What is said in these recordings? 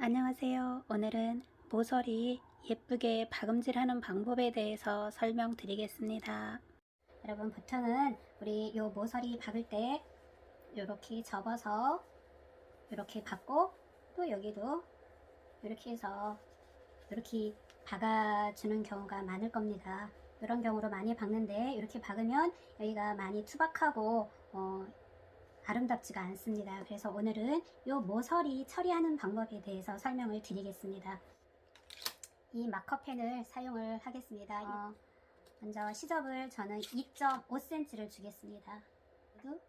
안녕하세요. 오늘은 모서리 예쁘게 박음질하는 방법에 대해서 설명드리겠습니다. 여러분 보통은 우리 요 모서리 박을 때 이렇게 접어서 이렇게 박고 또 여기도 이렇게 해서 이렇게 박아주는 경우가 많을 겁니다. 이런 경우로 많이 박는데 이렇게 박으면 여기가 많이 투박하고 어, 아름답지가 않습니다. 그래서 오늘은 이 모서리 처리하는 방법에 대해서 설명을 드리겠습니다. 이 마커펜을 사용을 하겠습니다. 어, 먼저 시접을 저는 2.5cm를 주겠습니다. 그리고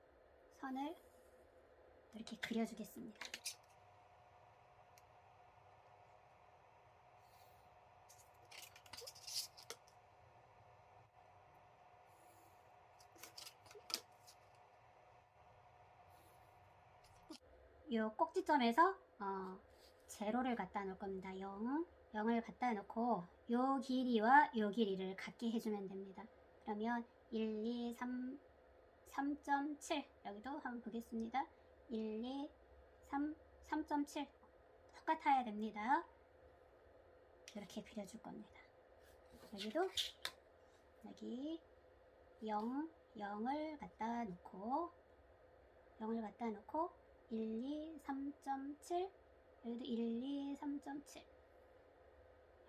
선을 이렇게 그려주겠습니다. 요 꼭지점에서 어, 제로를 갖다 놓을 겁니다. 0, 0을 갖다 놓고 요 길이와 요 길이를 같게 해주면 됩니다. 그러면 1, 2, 3, 3.7 여기도 한번 보겠습니다. 1, 2, 3, 3.7 똑같아야 됩니다. 이렇게 그려줄 겁니다. 여기도 여기 0, 0을 갖다 놓고 0을 갖다 놓고 1, 2, 3.7 여기도 1, 2, 3.7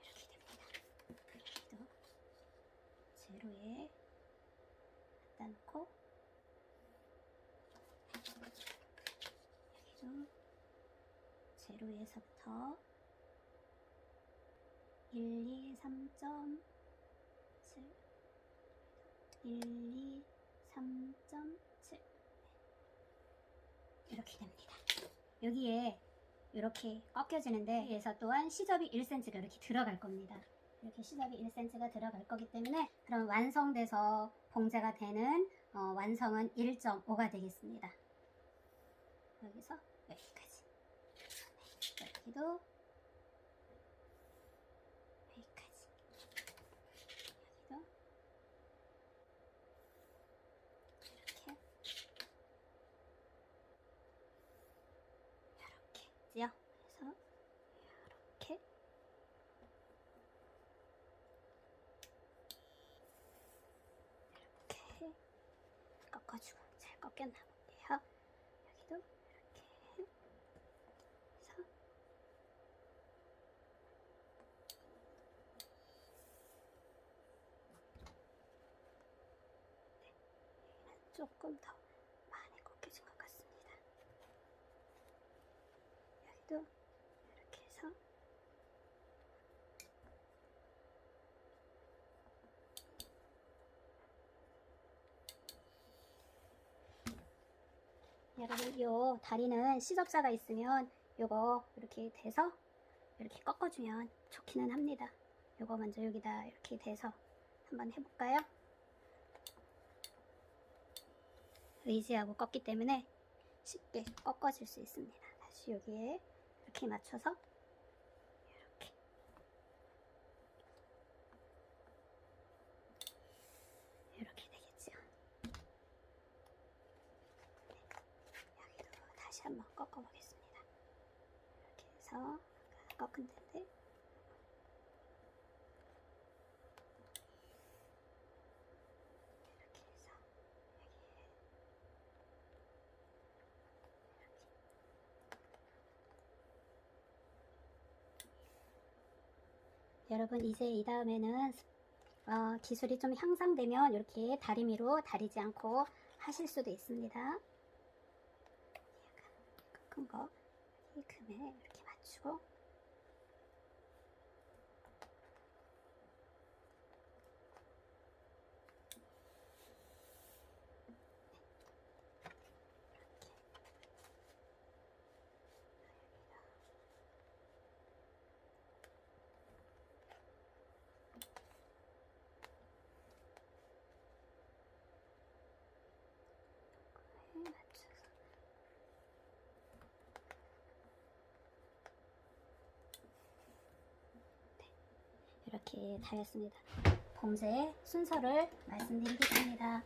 이렇게 됩니다. 여기도 제로에 갖다 놓고 여기도 제로에서부터 1, 2, 3.7 1, 2, 3.7 이렇게 됩니다. 여기에 이렇게 꺾여지는데 여기에서 또한 시접이 1cm가 이렇게 들어갈 겁니다. 이렇게 시접이 1cm가 들어갈 거기 때문에 그럼 완성돼서 봉제가 되는 어, 완성은 1.5가 되겠습니다. 여기서 여기까지. 네, 여기도 여기까지. 여기도 이렇게 이렇게지요. 그래서 이렇게 이렇게 꺾어주고 잘 꺾였나 본데요. 여기도 이렇게 해서 네, 조금 더 많이 꺾여진 것 같습니다. 여기도 이렇게 해서 여러분 요 다리는 시접자가 있으면 요거 이렇게 대서 이렇게 꺾어주면 좋기는 합니다. 요거 먼저 여기다 이렇게 대서 한번 해볼까요? 의지하고 꺾기 때문에 쉽게 꺾어질 수 있습니다. 다시 여기에 이렇게 맞춰서 이렇게 이렇게 되겠죠. 네. 여기도 다시 한번 꺾어 보겠습니다. 이렇게 해서 꺾은 데인데 이렇게 여러분 이제 이 다음에는 어, 기술이 좀 향상되면 이렇게 다리미로 다리지 않고 하실 수도 있습니다. 큰 거, 이 금에 이렇게 맞추고 이렇게 달렸습니다. 봉제 순서를 말씀드리겠습니다.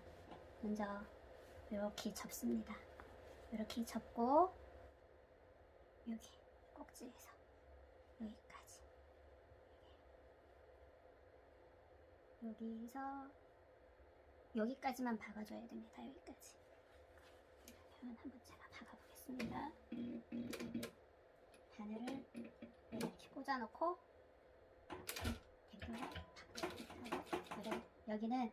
먼저 이렇게 접습니다. 이렇게 접고 여기 꼭지에서 여기까지. 여기서 여기까지만 박아줘야 됩니다. 여기까지. 그러면 한번 제가 박아보겠습니다. 바늘을 이렇게 꽂아놓고 여기는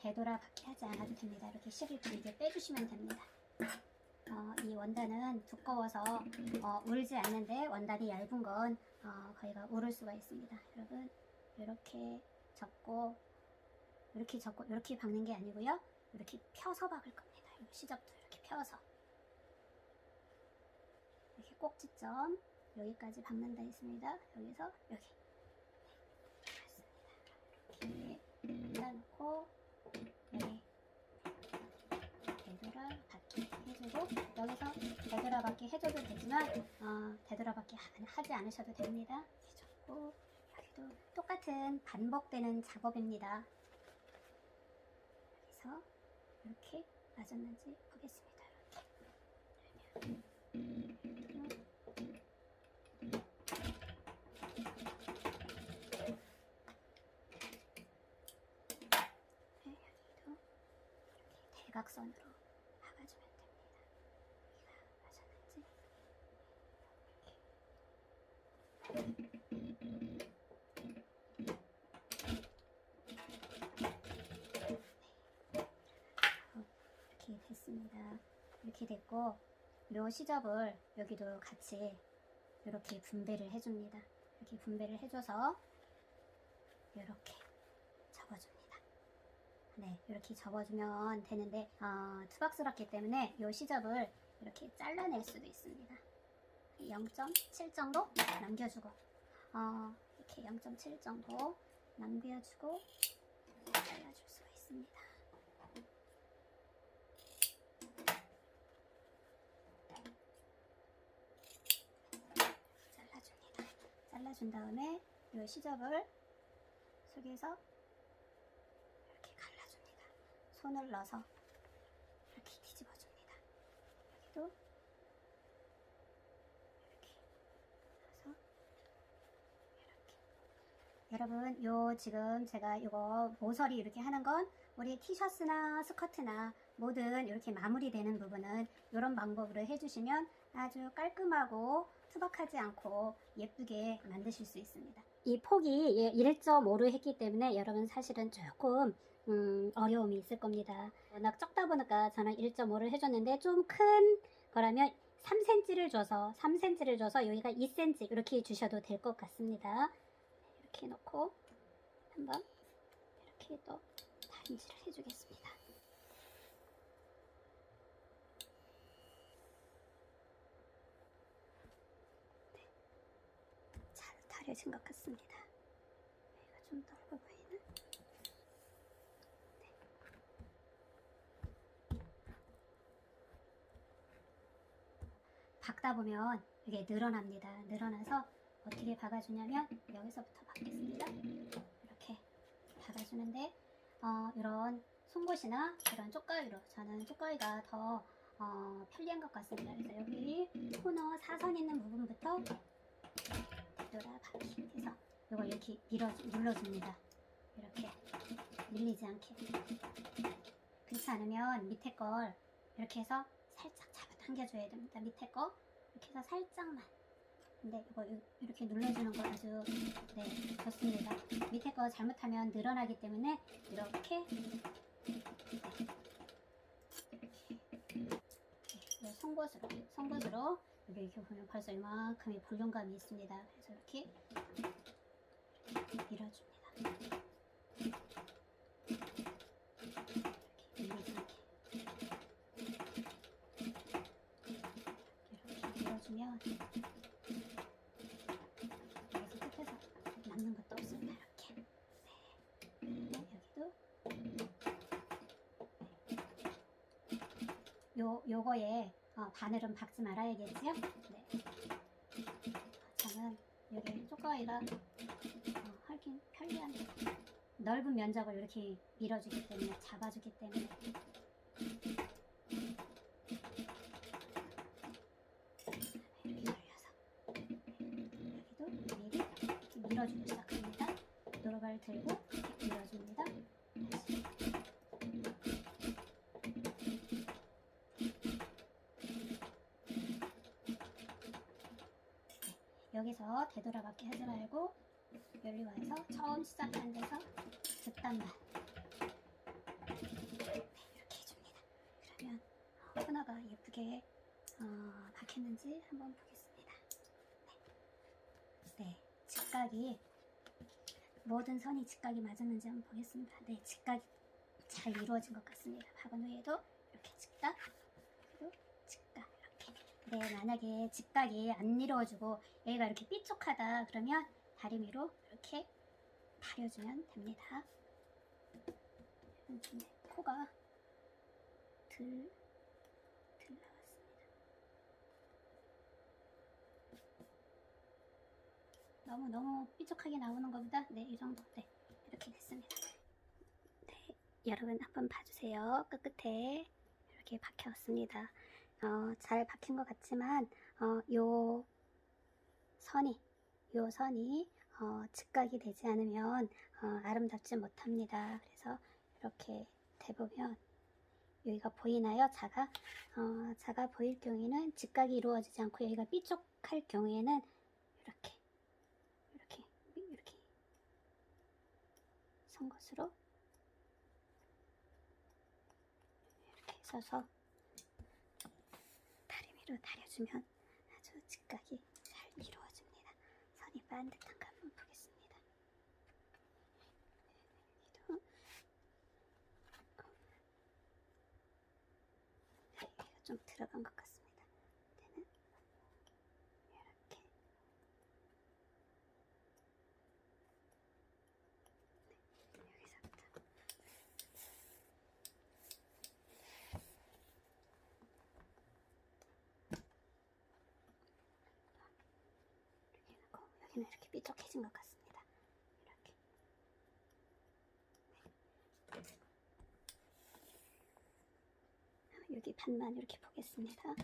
되돌아 박기 하지 않아도 됩니다. 이렇게 실을 길게 빼주시면 됩니다. 어, 이 원단은 두꺼워서 어, 울지 않는데 원단이 얇은 건 어, 거의가 울을 수가 있습니다. 여러분 이렇게 접고 이렇게 접고 이렇게 박는 게 아니고요. 이렇게 펴서 박을 겁니다. 이 시접도 이렇게 펴서 이렇게 꼭지점 여기까지 박는다 했습니다. 여기서 여기 네, 꽂아놓고 여기 되돌아 받기 해주고 여기서 되돌아 받기 해줘도 되지만 어, 되돌아 받기 하- 하지 않으셔도 됩니다. 해줬고 여기도 똑같은 반복되는 작업입니다. 여기서 이렇게 맞았는지 보겠습니다. 이렇게 네, 여기도 이렇게 대각선으로 박아주면 됩니다. 여기가 맞았는지 이렇게 됐습니다. 이렇게 됐고 요 시접을 여기도 같이 이렇게 분배를 해줍니다. 이렇게 분배를 해줘서 이렇게. 네, 이렇게 접어주면 되는데 어, 투박스럽기 때문에 이 시접을 이렇게 잘라낼 수도 있습니다. 0.7 정도 남겨주고 어, 이렇게 0.7 정도 남겨주고 잘라줄 수가 있습니다. 잘라줍니다. 잘라준 다음에 이 시접을 속에서. 손을 넣어서 이렇게 뒤집어줍니다. 여기도 이렇게 넣어서 이렇게. 여러분, 요 지금 제가 이거 모서리 이렇게 하는 건 우리 티셔츠나 스커트나 뭐든 이렇게 마무리되는 부분은 이런 방법으로 해주시면 아주 깔끔하고 투박하지 않고 예쁘게 만드실 수 있습니다. 이 폭이 1.5로 했기 때문에 여러분 사실은 조금 음, 어려움이 있을 겁니다. 워낙 적다 보니까 저는 1.5를 해줬는데 좀 큰 거라면 3cm를 줘서 3cm를 줘서 여기가 2cm 이렇게 주셔도 될 것 같습니다. 이렇게 놓고 한번 이렇게 또 다림질을 해주겠습니다. 잘 다려진 것 같습니다. 여기가 좀 넓어 보이나? 네. 박다 보면 이게 늘어납니다. 늘어나서 어떻게 박아주냐면 여기서부터 박겠습니다. 이렇게 박아주는데 어, 이런 송곳이나 이런 쪽가위로 저는 쪽가위가 더 어, 편리한 것 같습니다. 그래서 여기 코너 사선 있는 부분부터 뒤돌아 박기 해서 이걸 이렇게 밀어 눌러줍니다. 이렇게 밀리지 않게. 그렇지 않으면 밑에 걸 이렇게 해서 살짝 잡아당겨줘야 됩니다. 밑에 거 이렇게 해서 살짝만. 근데 이거 이- 이렇게 눌러주는 거 아주 네 좋습니다. 밑에 거 잘못하면 늘어나기 때문에 이렇게 네, 송곳으로 송곳으로 여기 이렇게 보면 벌써 이만큼의 볼륨감이 있습니다. 그래서 이렇게 밀어줍니다. 이렇게 밀리지 않게 이렇게 밀어 주면 여기서 끝에서 남는 것도 없습니다. 이렇게 네. 여기도 요 요거에 어, 바늘은 박지 말아야겠지요? 네. 저는 여기 쪼까이가 어, 하긴 편리한 넓은 면적을 이렇게 밀어주기 때문에 잡아주기 때문에 이렇게 돌려서 여기도 이렇게 밀어주기 시작합니다. 노루발 들고 밀어줍니다. 다시. 여기서 되돌아가게 하지 말고 와서 처음 시작한 데서 뒷단만 네, 이렇게 해줍니다. 그러면 어, 하나가 예쁘게 어, 박혔는지 한번 보겠습니다. 네. 네, 직각이 모든 선이 직각이 맞았는지 한번 보겠습니다. 네, 직각이 잘 이루어진 것 같습니다. 박은 후에도 이렇게 직각, 그리고 직각 이렇게. 네, 만약에 직각이 안 이루어지고 여기가 이렇게 삐쪽하다 그러면 다리미로 이렇게 다려주면 됩니다. 음, 네, 코가 들, 들 나왔습니다. 너무 너무 삐죽하게 나오는 것보다 네 이 정도 네 이렇게 됐습니다. 네 여러분 한번 봐주세요. 끝끝에 이렇게 박혀왔습니다. 어, 잘 박힌 것 같지만 어, 요 선이 요 선이 어, 직각이 되지 않으면 어, 아름답지 못합니다. 그래서 이렇게 대보면 여기가 보이나요? 자가 어, 자가 보일 경우에는 직각이 이루어지지 않고 여기가 삐쪽할 경우에는 이렇게 이렇게 선 것으로 이렇게 서서 다리미로 다려주면 아주 직각이 잘 이루어집니다. 선이 반듯한 거 한번 보겠습니다. 여기가 좀 들어간 것 같습니다. 때는 이렇게 네, 여기서부터 이렇게 놓고 여기는 이렇게 삐죽해진 것 같습니다. 이렇게 네. 여기 반만 이렇게 보겠습니다.